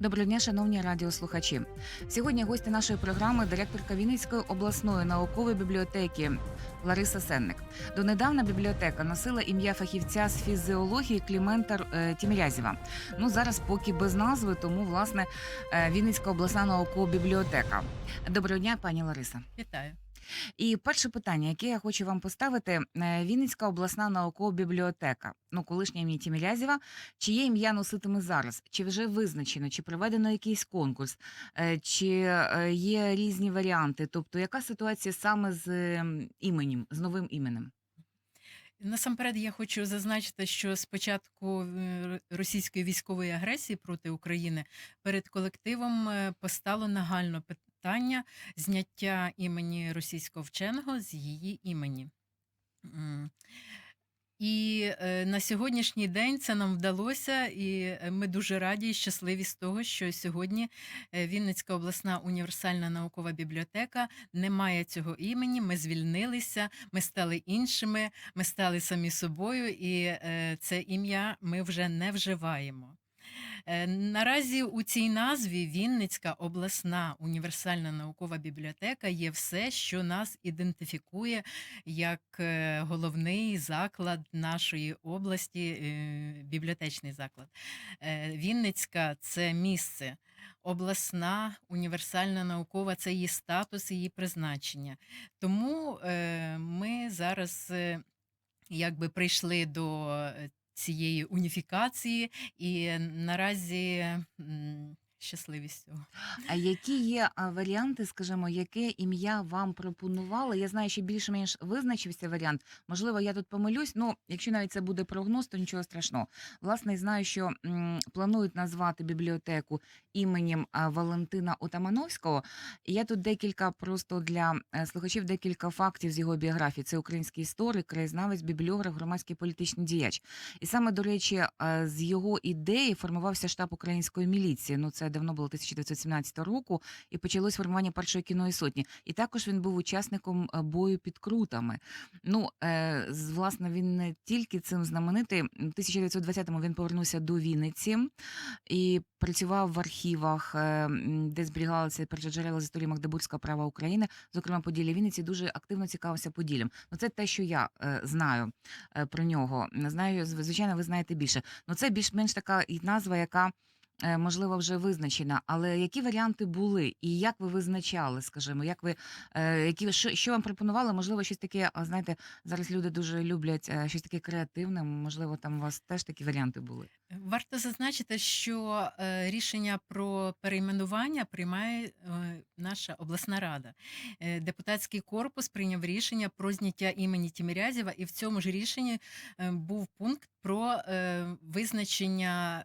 Доброго дня, шановні радіослухачі. Сьогодні гості нашої програми директорка Вінницької обласної наукової бібліотеки Лариса Сенник. Донедавна бібліотека носила ім'я фахівця з фізіології Клімента е, Тімірязєва. Ну зараз поки без назви, тому власне е, Вінницька обласна наукова бібліотека. Доброго дня, пані Лариса. Вітаю. І перше питання, яке я хочу вам поставити: Е, Вінницька обласна наукова бібліотека, ну колишня ім'я Тімілязєва, чиє ім'я носитиме зараз? Чи вже визначено, чи проведено якийсь конкурс, Е, чи е, є різні варіанти? Тобто, яка ситуація саме з ем, іменем, з новим іменем? Насамперед я хочу зазначити, що з початку російської військової агресії проти України перед колективом постало нагально питання зняття імені російського вченого з її імені. І е, на сьогоднішній день це нам вдалося, і е, ми дуже раді і щасливі з того, що сьогодні е, Вінницька обласна універсальна наукова бібліотека не має цього імені. Ми звільнилися, ми стали іншими, ми стали самі собою, і це ім'я ми вже не вживаємо. Е, Наразі у цій назві Вінницька обласна універсальна наукова бібліотека є все, що нас ідентифікує як е, головний заклад нашої області, е, бібліотечний заклад. Вінницька це місце, обласна універсальна наукова це її статус, її призначення. Тому ми зараз якби прийшли до цієї уніфікації, і наразі щасливі. А які є варіанти, скажімо, яке ім'я вам пропонували? Я знаю, що більш-менш визначився варіант. Можливо, я тут помилюсь. Ну, якщо навіть це буде прогноз, то нічого страшного. Власне, знаю, що м, планують назвати бібліотеку іменем Валентина Отамановського. Я тут декілька просто для е, слухачів декілька фактів з його біографії. Це український історик, краєзнавець, бібліограф, громадський політичний діяч. І саме, до речі, е, з його ідеї формувався штаб української міліції. Ну, це давно було 1917 року, і почалось формування першої кіної сотні. І також він був учасником е, бою під крутами. Ну, з- власне, він не тільки цим знаменитий. У 1920-му він повернувся до Вінниці і працював в архівах, е, де зберігалися першоджерела з історії Магдебурзького права України, зокрема Поділля Вінниці, дуже активно цікавився Поділлям. Ну, це те, що я е, знаю е, про нього. Знаю, звичайно, ви знаєте більше. Ну, це більш-менш така і назва, яка. Е, Можливо, вже визначена, але які варіанти були, і як ви визначали, скажімо, як ви е, які що, що вам пропонували? Можливо, щось таке. Знаєте, зараз люди дуже люблять е, щось таке креативне. Можливо, там у вас теж такі варіанти були. Варто зазначити, що рішення про перейменування приймає наша обласна рада. Депутатський корпус прийняв рішення про зняття імені Тімірязєва, і в цьому ж рішенні був пункт про визначення.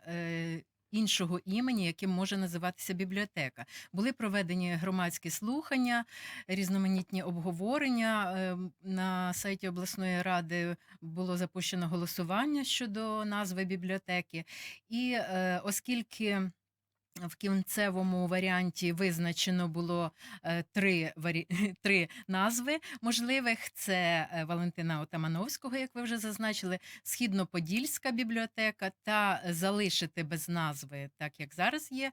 Іншого імені, яким може називатися бібліотека, були проведені громадські слухання, різноманітні обговорення. Е, На сайті обласної ради було запущено голосування щодо назви бібліотеки, і е, оскільки в кінцевому варіанті визначено було е, три, варі... три назви можливих: це е, Валентина Отамановського, як ви вже зазначили, Східно-Подільська бібліотека, та залишити без назви, так як зараз є.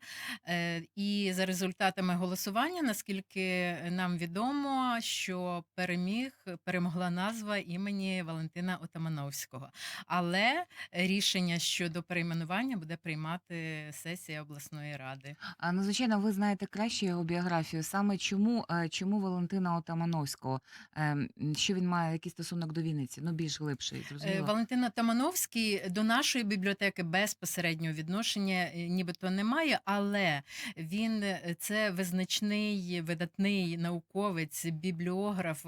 Е, І за результатами голосування, наскільки нам відомо, що переміг перемогла назва імені Валентина Отамановського. Але рішення щодо перейменування буде приймати сесія обласної ради. А ну, звичайно, ви знаєте краще його біографію. Саме чому, е, чому Валентина Отамановського? Ем, Що він має який стосунок до Вінниці? Ну більш глибший, Е, зрозуміло. Валентин Отамановський до нашої бібліотеки безпосереднього відношення е, нібито немає, але він це визначний видатний науковець, бібліограф,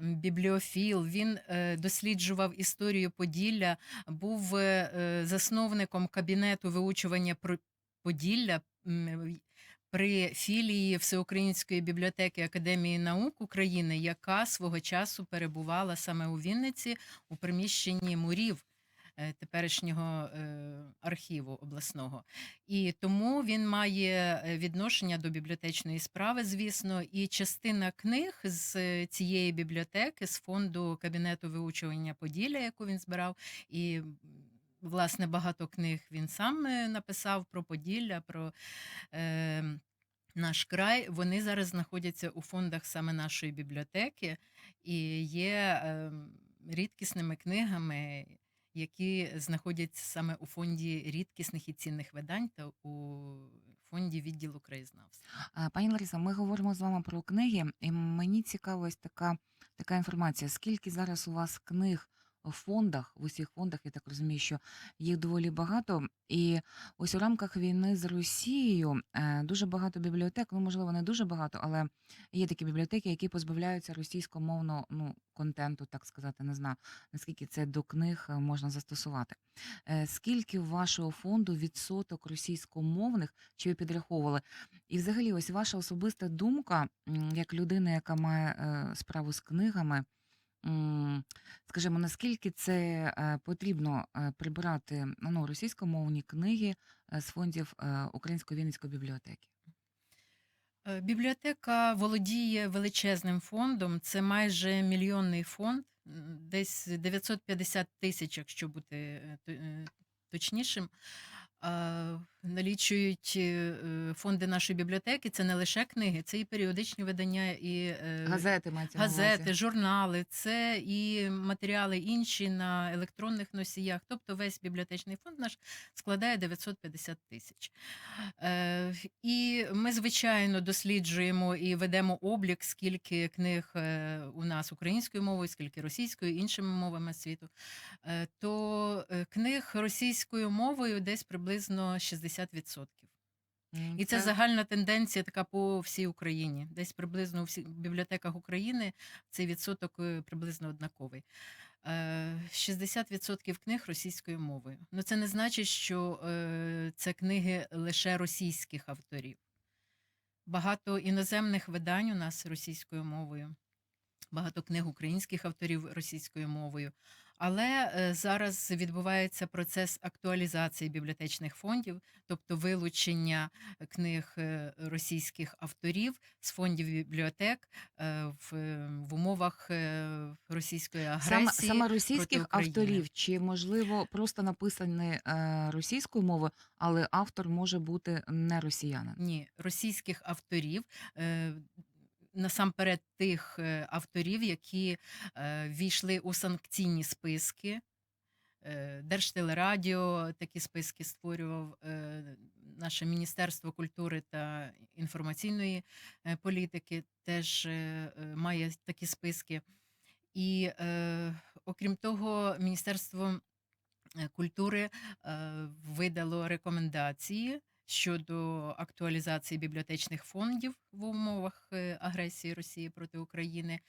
бібліофіл. Він досліджував історію Поділля, був засновником кабінету виучування про Поділля. При філії Всеукраїнської бібліотеки Академії наук України, яка свого часу перебувала саме у Вінниці у приміщенні мурів е, теперішнього е, архіву обласного. І тому він має е, відношення до бібліотечної справи, звісно, і частина книг з цієї бібліотеки, з фонду Кабінету виучування Поділля, яку він збирав, і власне, багато книг він сам е, написав про Поділля, про е, наш край. Вони зараз знаходяться у фондах саме нашої бібліотеки і є е, рідкісними книгами, які знаходяться саме у фонді рідкісних і цінних видань та у фонді відділу краєзнавства. Пані Лариса, ми говоримо з вами про книги, і мені цікава така, така інформація. Скільки зараз у вас книг фондах, в усіх фондах, я так розумію, що їх доволі багато. І ось у рамках війни з Росією е, дуже багато бібліотек, ну можливо, не дуже багато, але є такі бібліотеки, які позбавляються російськомовного ну, контенту, так сказати, не знаю, наскільки це до книг е, можна застосувати. Е, Скільки вашого фонду відсоток російськомовних, чи ви підраховували? І взагалі, ось ваша особиста думка, як людина, яка має справу з книгами, скажімо, наскільки це е, потрібно е, прибирати ну, російськомовні книги е, з фондів Української Вінницької бібліотеки? Бібліотека володіє величезним фондом. Це майже мільйонний фонд, десь 950 тисяч, якщо бути то- точнішим. Налічують е, е, фонди нашої бібліотеки. Це не лише книги, це і періодичні видання, і е, Газети мається газети, журнали, це і матеріали інші на електронних носіях. Тобто весь бібліотечний фонд наш складає 950 тисяч. І ми, звичайно, досліджуємо і ведемо облік, скільки книг у нас українською мовою, скільки російською, іншими мовами світу. То книг російською мовою десь приблизно 60%. М, І це загальна тенденція така по всій Україні. Десь приблизно у всіх бібліотеках України цей відсоток е, приблизно однаковий. Е, 60% книг російською мовою. Ну це не значить, що е, це книги лише російських авторів. Багато іноземних видань у нас російською мовою, багато книг українських авторів російською мовою. Але е, зараз відбувається процес актуалізації бібліотечних фондів, тобто вилучення книг е, російських авторів з фондів бібліотек е, в, в умовах е, російської агресії. саме російських України. авторів, чи можливо просто написані е, російською мовою, але автор може бути не росіянин? Ні, російських авторів. Е, Насамперед тих е, авторів, які е, війшли у санкційні списки. Е, Держтелерадіо такі списки створював наше Міністерство культури та інформаційної політики, теж має такі списки. І окрім того, Міністерство культури видало рекомендації щодо актуалізації бібліотечних фондів в умовах е, агресії Росії проти України,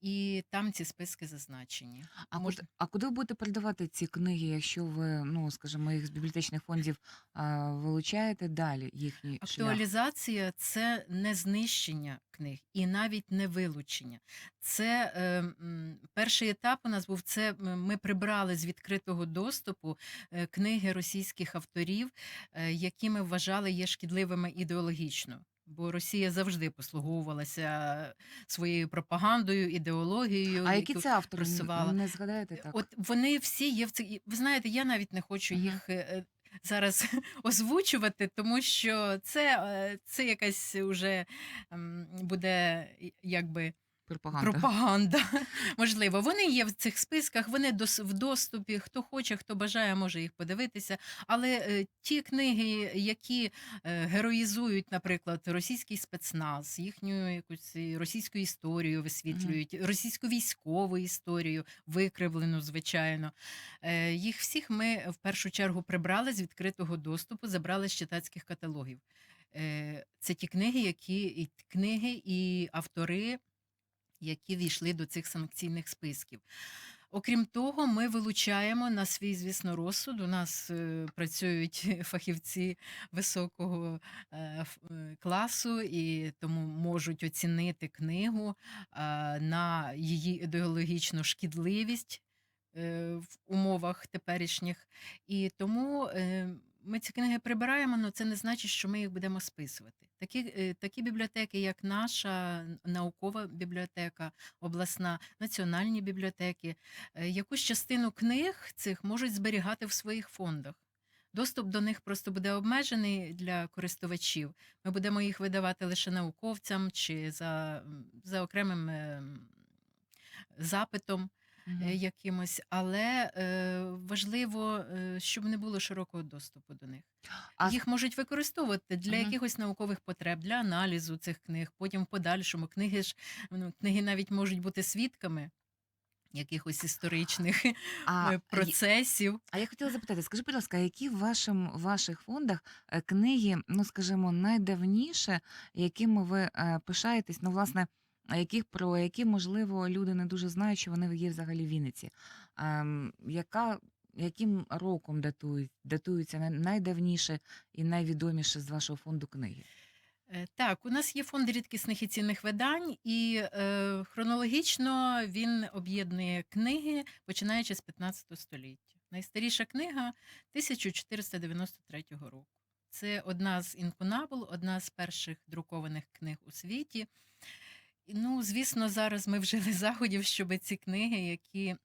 і там ці списки зазначені. А, Мож- а куди ви будете передавати ці книги, якщо ви, ну скажімо, їх з бібліотечних фондів а, вилучаєте далі шлях? Актуалізація це не знищення книг і навіть не вилучення. Це е, перший етап у нас був це. Ми прибрали з відкритого доступу е, книги російських авторів, е, які ми вважали є шкідливими ідеологічно. Бо Росія завжди послуговувалася своєю пропагандою, ідеологією. А які це автори? Просувала. Не згадаєте так? От вони всі є в цих. Ви знаєте, я навіть не хочу їх е, зараз озвучувати, тому що це, це якась уже буде якби Пропаганда. пропаганда. Можливо, вони є в цих списках, вони в доступі. Хто хоче, хто бажає, може їх подивитися. Але е, ті книги, які е, героїзують, наприклад, російський спецназ, їхню якусь російську історію висвітлюють, російську військову історію, викривлену, звичайно. Е, Їх всіх ми в першу чергу прибрали з відкритого доступу, забрали з читацьких каталогів. Це ті книги, які і книги, і автори, які війшли до цих санкційних списків. Окрім того, ми вилучаємо на свій, звісно, розсуд. У нас е, працюють фахівці високого е, е, класу і тому можуть оцінити книгу е, на її ідеологічну шкідливість е, в умовах теперішніх. І тому е, ми ці книги прибираємо, але це не значить, що ми їх будемо списувати. Такі, е, такі бібліотеки, як наша наукова бібліотека, обласна, національні бібліотеки, е, якусь частину книг цих можуть зберігати в своїх фондах. Доступ до них просто буде обмежений для користувачів. Ми будемо їх видавати лише науковцям чи за, за окремим ем, запитом Мгм. якимось, але е, важливо, е, щоб не було широкого доступу до них. А Їх можуть використовувати для Мгм. якихось наукових потреб, для аналізу цих книг, потім в подальшому. Книги ж ну, книги навіть можуть бути свідками якихось історичних а, е, є- процесів. а я хотіла запитати, скажи, будь ласка, які в вашим, ваших фондах е, книги, ну скажімо, найдавніше, якими ви е, пишаєтесь, ну, власне, яких про які, можливо, люди не дуже знають, що вони є взагалі в Вінниці. Ем, яка, яким роком датують, датуються найдавніше і найвідоміше з вашого фонду книги? Е, Так, у нас є фонд рідкісних і цінних видань, і е, хронологічно він об'єднує книги, починаючи з 15 століття. Найстаріша книга 1493 року. Це одна з інкунабул, одна з перших друкованих книг у світі. Ну, звісно, зараз ми вжили заходів, щоб ці книги, які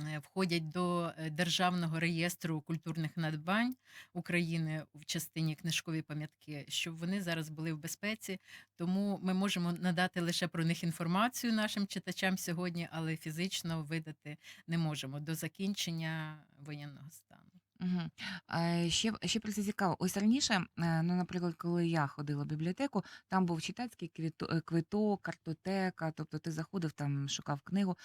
е, входять до е, Державного реєстру культурних надбань України в частині книжкові пам'ятки, щоб вони зараз були в безпеці. Тому ми можемо надати лише про них інформацію нашим читачам сьогодні, але фізично видати не можемо до закінчення воєнного стану. Угу. А ще, ще просто цікаво. Ось раніше, е, ну, наприклад, коли я ходила в бібліотеку, там був читацький квіто- е, квиток, картотека, тобто ти заходив там, шукав книгу.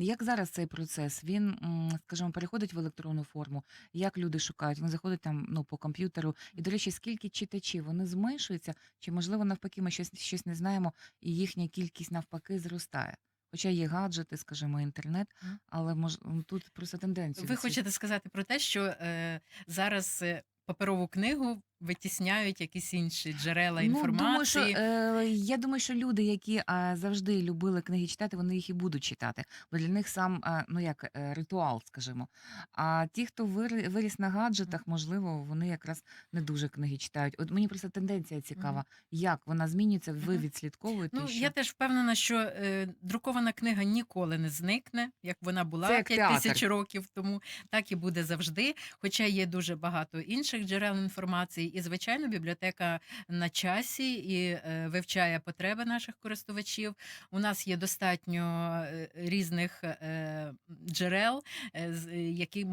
Як зараз цей процес? Він, м, скажімо, переходить в електронну форму. Як люди шукають? Вони заходять там ну, по комп'ютеру. І, до речі, скільки читачів вони зменшуються, чи можливо навпаки ми щось, щось не знаємо, і їхня кількість навпаки зростає. Хоча є гаджети, скажімо, інтернет, але мож, тут просто тенденцію. Ви хочете сказати про те, що е, зараз е, паперову книгу витісняють якісь інші джерела Ну, думаю, що інформації. е, я думаю, що люди, які а, завжди любили книги читати, вони їх і будуть читати, бо для них сам а, ну як е, ритуал, скажімо. А ті, хто вири- виріс на гаджетах, можливо, вони якраз не дуже книги читають. От мені просто тенденція цікава, як вона змінюється. Ви Мгм. відслідковуєте? Ну, що... я теж впевнена, що е, друкована книга ніколи не зникне, як вона Це була як 5 тисяч років тому, так і буде завжди. Хоча є дуже багато інших джерел інформації, і звичайно, бібліотека на часі і е, вивчає потреби наших користувачів. У нас є достатньо е, різних е, джерел, які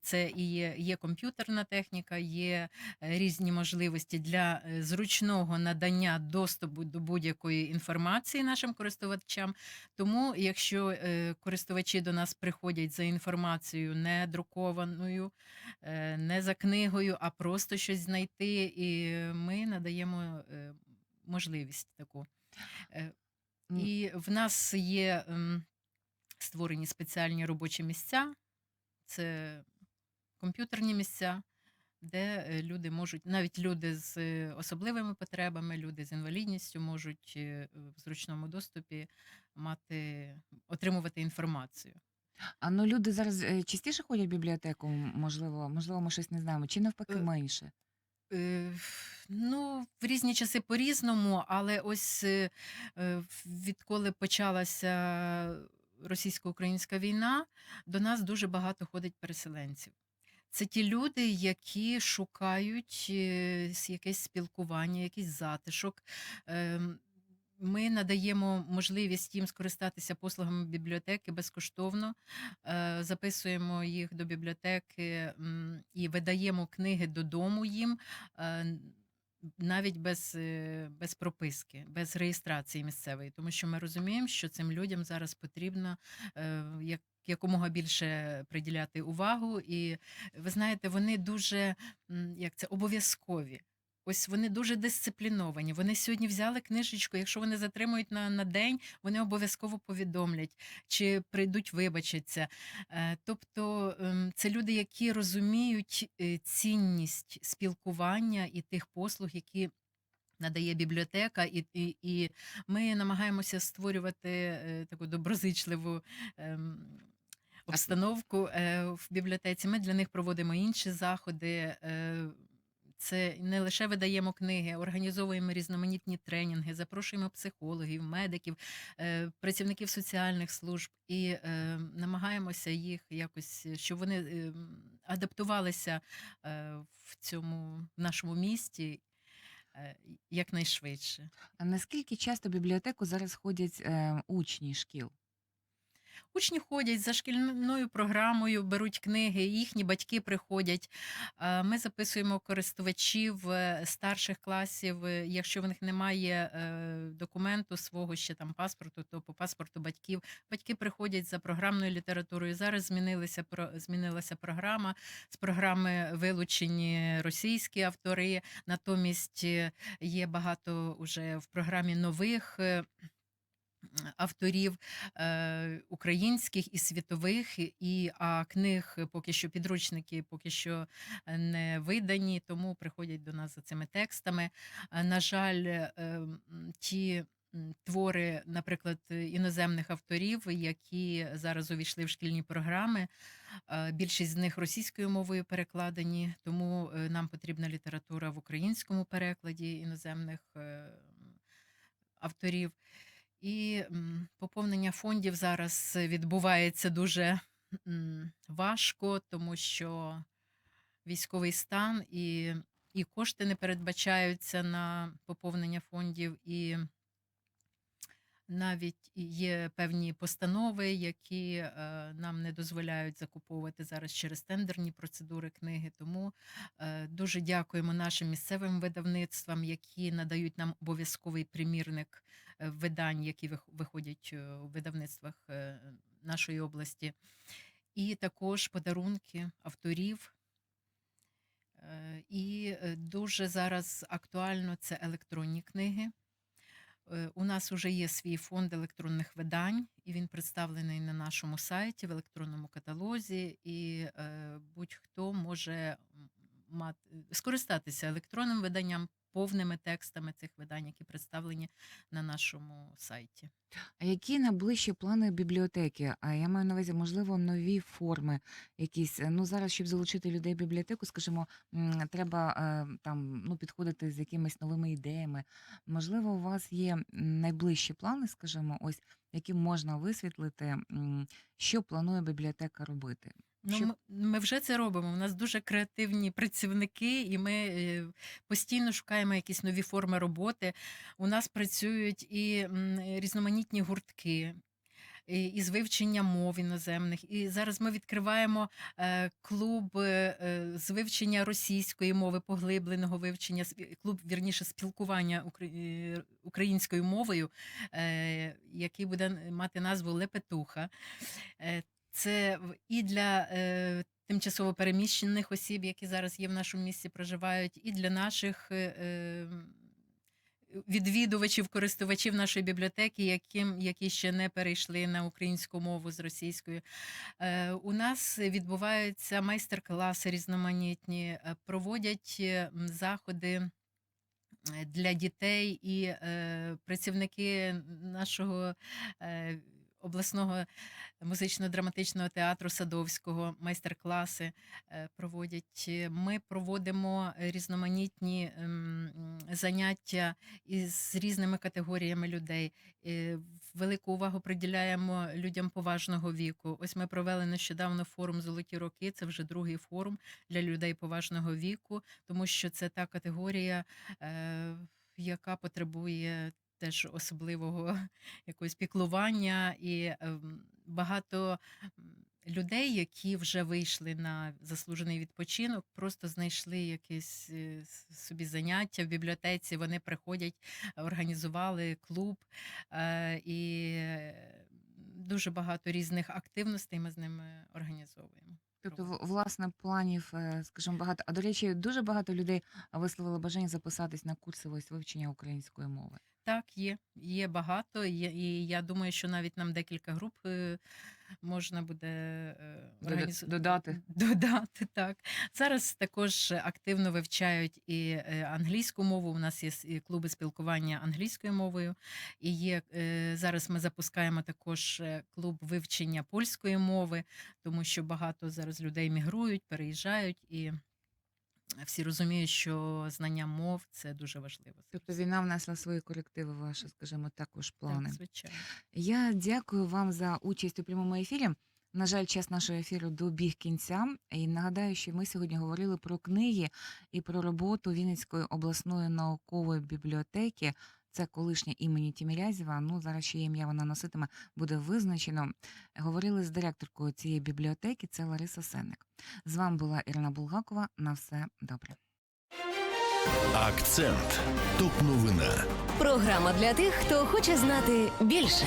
це і є, є комп'ютерна техніка, є різні можливості для зручного надання доступу до будь-якої інформації нашим користувачам. Тому, якщо користувачі до нас приходять за інформацією не друкованою, не за книгою, а просто щось знайти, і ми надаємо е, можливість таку. Е, І в нас є ем, створені спеціальні робочі місця, це комп'ютерні місця, де е, люди можуть, навіть люди з особливими потребами, люди з інвалідністю можуть в зручному доступі мати, отримувати інформацію. А ну люди зараз е, частіше ходять в бібліотеку, м, можливо, можливо, ми щось не знаємо, чи навпаки Е, менше? Е, Ну, в різні часи по-різному, але ось е, е, відколи почалася російсько-українська війна, до нас дуже багато ходить переселенців. Це ті люди, які шукають е, с- якесь спілкування, якийсь затишок. Ем, Ми надаємо можливість їм скористатися послугами бібліотеки безкоштовно, е, записуємо їх до бібліотеки і видаємо книги додому їм. е, Навіть без, е, без прописки, без реєстрації місцевої, тому що ми розуміємо, що цим людям зараз потрібно як, якомога більше приділяти увагу. І ви знаєте, вони дуже як це обов'язкові. Ось вони дуже дисципліновані. Вони сьогодні взяли книжечку. Якщо вони затримують на, на день, вони обов'язково повідомлять чи прийдуть, вибачаться. Е, Тобто ем, це люди, які розуміють е, цінність спілкування і тих послуг, які надає бібліотека, і, і, і ми намагаємося створювати е, таку доброзичливу. ем, Обстановку е, в бібліотеці. Ми для них проводимо інші заходи. Е, це не лише видаємо книги, організовуємо різноманітні тренінги, запрошуємо психологів, медиків, е, працівників соціальних служб і е, намагаємося їх якось, щоб вони е, адаптувалися е, в цьому в нашому місті е, якнайшвидше. А наскільки часто в бібліотеку зараз ходять е, учні шкіл? Учні ходять за шкільною програмою, беруть книги, їхні батьки приходять. Е, Ми записуємо користувачів е, старших класів. е, Якщо в них немає документу свого ще там паспорту, то по паспорту батьків. Батьки приходять за програмною літературою. Зараз змінилися змінилася програма. З програми вилучені російські автори. Натомість є багато уже в програмі нових. Авторів е, українських і світових, і а книг поки що підручники поки що е, не видані, тому приходять до нас за цими текстами. Е, На жаль, е, ті твори, наприклад, іноземних авторів, які зараз увійшли в шкільні програми. е, Більшість з них російською мовою перекладені, тому е, нам потрібна література в українському перекладі іноземних е, авторів. І поповнення фондів зараз відбувається дуже важко, тому що військовий стан і, і кошти не передбачаються на поповнення фондів, і навіть є певні постанови, які е, нам не дозволяють закуповувати зараз через тендерні процедури книги. Тому е, дуже дякуємо нашим місцевим видавництвам, які надають нам обов'язковий примірник видань, які вих- виходять е, у видавництвах е, нашої області, і також подарунки авторів. Е, І дуже зараз актуально це електронні книги. У нас вже є свій фонд електронних видань, і він представлений на нашому сайті в електронному каталозі. І будь-хто може мати скористатися електронним виданням, повними текстами цих видань, які представлені на нашому сайті. А які найближчі плани бібліотеки? А я маю на увазі, можливо, нові форми якісь. Ну зараз, щоб залучити людей в бібліотеку, скажімо, треба е, там ну підходити з якимись новими ідеями. Можливо, у вас є найближчі плани, скажімо, ось які можна висвітлити, що планує бібліотека робити. Ну, Щоб ми, ми вже це робимо. У нас дуже креативні працівники, і ми е, постійно шукаємо якісь нові форми роботи. У нас працюють і різноманітні гуртки. і- Із вивчення мов іноземних, і зараз ми відкриваємо е, клуб е, з вивчення російської мови, поглибленого вивчення, клуб вірніше спілкування укра- українською мовою, е, який буде мати назву Лепетуха. Це і для е, тимчасово переміщених осіб, які зараз є в нашому місті, проживають, і для наших е, е, відвідувачів, користувачів нашої бібліотеки, яким, які ще не перейшли на українську мову з російською. Е, У нас відбуваються майстер-класи різноманітні, е, проводять е, заходи е, для дітей і е, працівники нашого е, обласного музично-драматичного театру Садовського майстер-класи е, проводять. Ми проводимо різноманітні ем, заняття із різними категоріями людей. Е, Велику увагу приділяємо людям поважного віку. Ось ми провели нещодавно форум Золоті роки. Це вже другий форум для людей поважного віку, тому що це та категорія, е, яка потребує теж особливого якогось піклування і ем, багато людей, які вже вийшли на заслужений відпочинок, просто знайшли якесь е, собі заняття в бібліотеці. Вони приходять, організували клуб е, і е, дуже багато різних активностей ми з ними організовуємо. Тобто, власне, планів, скажімо, багато. А до речі, дуже багато людей висловили бажання записатись на курси ось вивчення української мови. Так, є, є багато, є, і я думаю, що навіть нам декілька груп е, можна буде е, організу- додати. Додати, так. Зараз також активно вивчають і е, англійську мову. У нас є клуби спілкування англійською мовою. І є зараз ми запускаємо також клуб вивчення польської мови, тому що багато зараз людей мігрують, переїжджають і. Всі розуміють, що знання мов це дуже важливо. Тобто війна внесла свої корективи, ваші, скажімо, також плани. Так, звичайно. Я дякую вам за участь у прямому ефірі. На жаль, час нашого ефіру добіг кінця. І нагадаю, що ми сьогодні говорили про книги і про роботу Вінницької обласної наукової бібліотеки. Це колишнє імені Тімірязєва. Ну зараз ще ім'я вона носитиме буде визначено. Говорили з директоркою цієї бібліотеки. Це Лариса Сенник. З вами була Ірина Булгакова. На все добре. Акцент. Топ новина. Програма для тих, хто хоче знати більше.